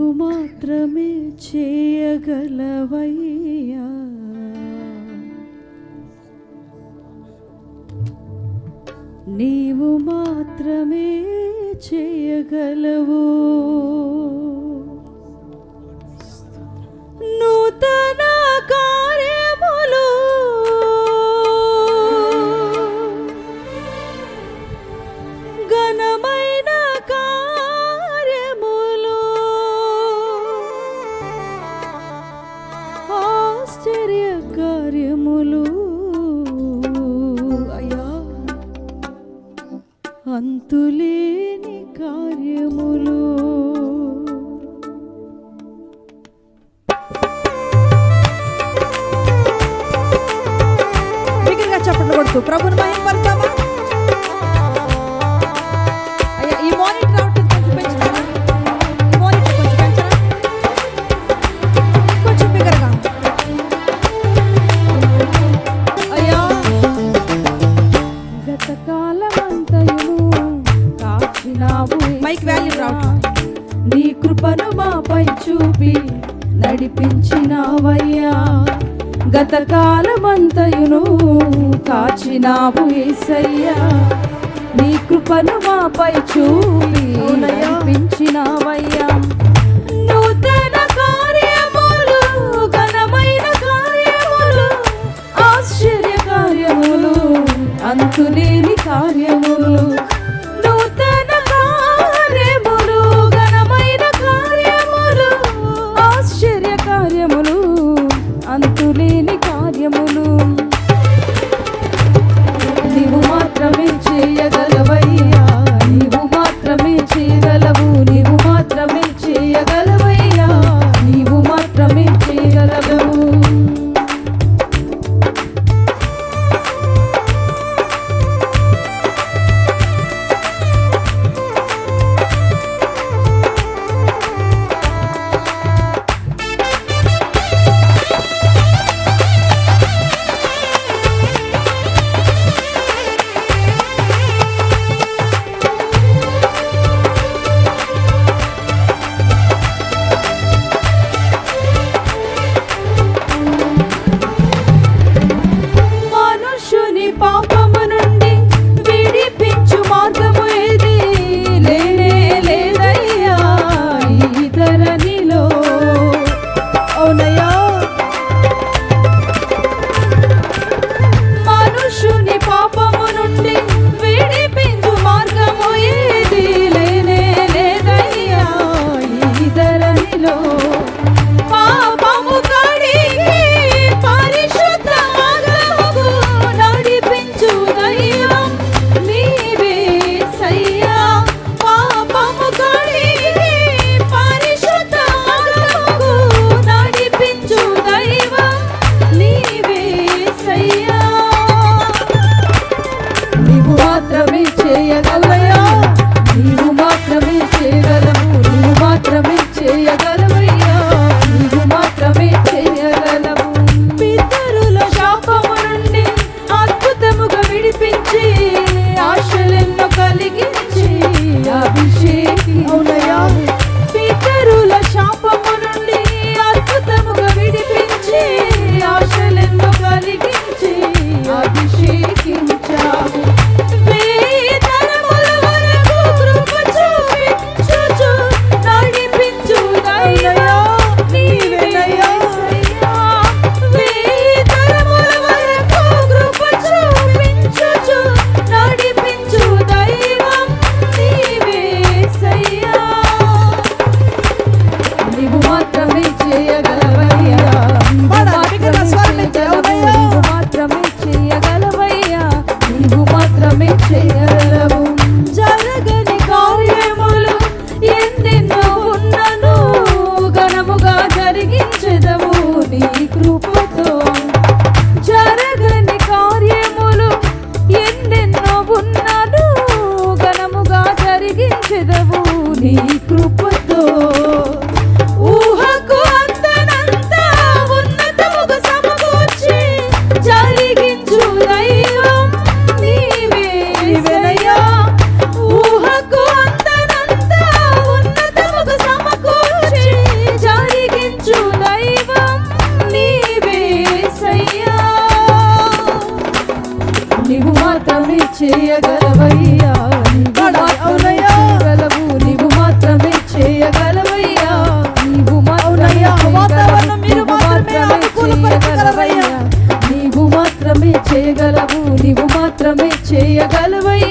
నీవు మాత్రమే చేయగలవయ్యా. నీవు మాత్రమే చేయగలవు. నూతన కా అంతులేని కార్యములు. బిగ్గరగా చప్పట్లు కొడుతూ ప్రభుని మహిమపడతామా గత కాలమంతయును కాచినావు ఏసయ్యా. నీ కృపను మాపై చూపి నడిపించినావయ్యా. నూతన కార్యములు ఘనమైన కార్యములు ఆశ్చర్య కార్యములు అంతులేని కార్యములు. నీ కృప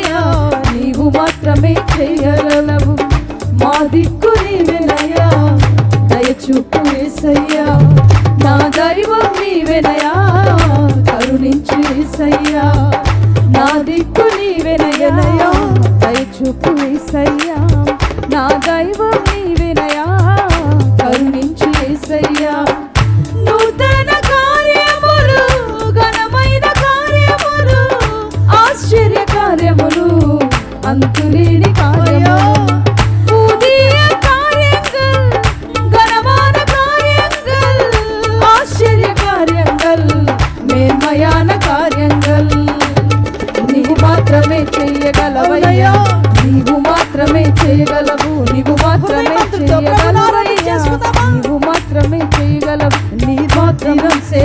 చేయగలవయ్యా నీవు మాత్రమే చేయగలవు మా దిక్కు నీవెనయ్యా దయచూపు ఏసయ్యా. నా దైవం నీవెనయా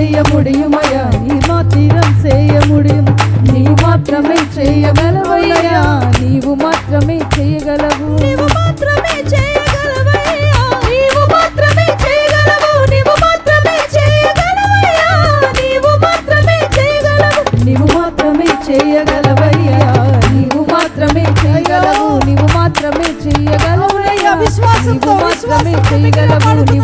చేయ ముడియుమయ్యా నీ మాత్రం చేయ ముడియం. నీవు మాత్రమే చేయగలవయ్యా నీవు మాత్రమే చేయగలవు. నీవు మాత్రమే చేయగలవయ్యా నీవు మాత్రమే చేయగలవు. నీవు మాత్రమే చేయగలవయ్యా నీవు మాత్రమే చేయగలవు. నీవు మాత్రమే చేయగలవయ్యా నీవు మాత్రమే చేయగలవు. నీవు మాత్రమే విశ్వాసంతో, చేయగలవు. నీవు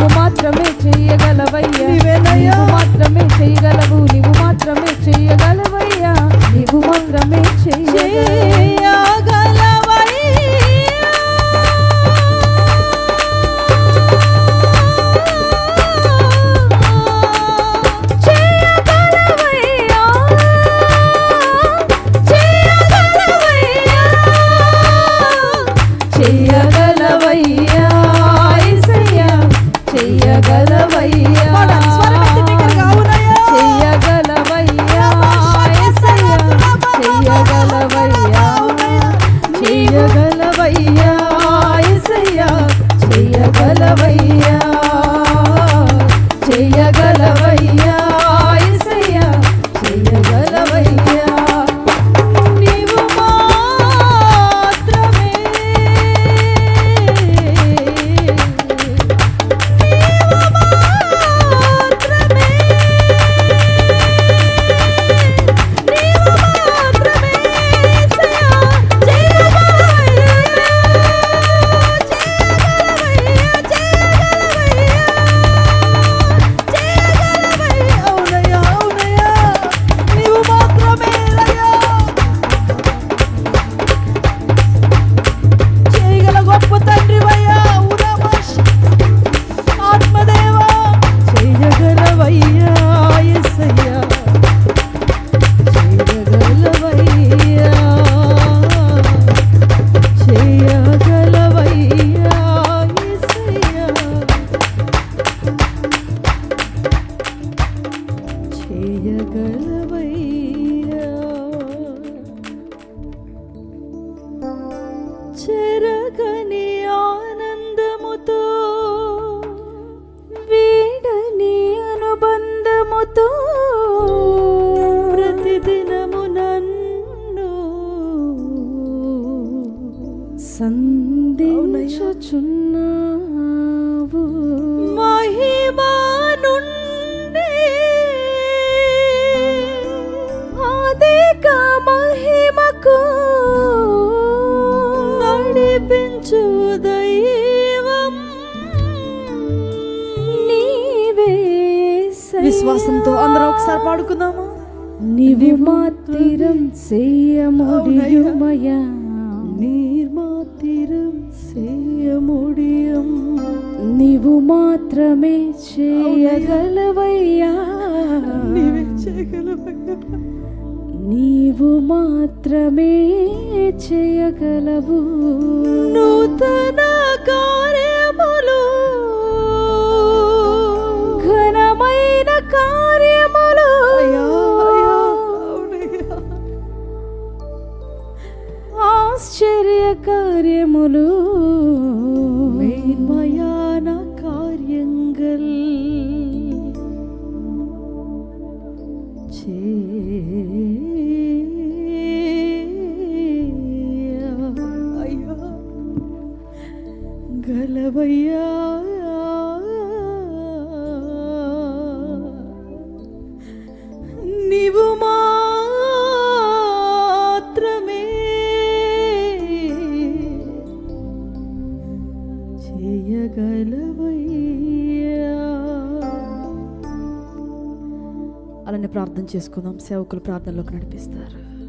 చెరగని ఆనందముతో వీడని అనుబంధముతో ప్రతిదినము నన్ను సంధించుచున్నావు విశ్వాసంతో అందరం ఒకసారి పాడుకుందామా? నీవు మాత్రం చేయముడియుమయా నిర్మాతిరం సేయముడియం. నీవు మాత్రమే చేయగలవయ్యా. నీవే చేయగలవయ్యా. నీవు మాత్రమే చేయగలవు. నూతన కార్యములు కార్యములు చేసుకుందాం. సేవకులు ప్రార్థనలోకి నడిపిస్తారు.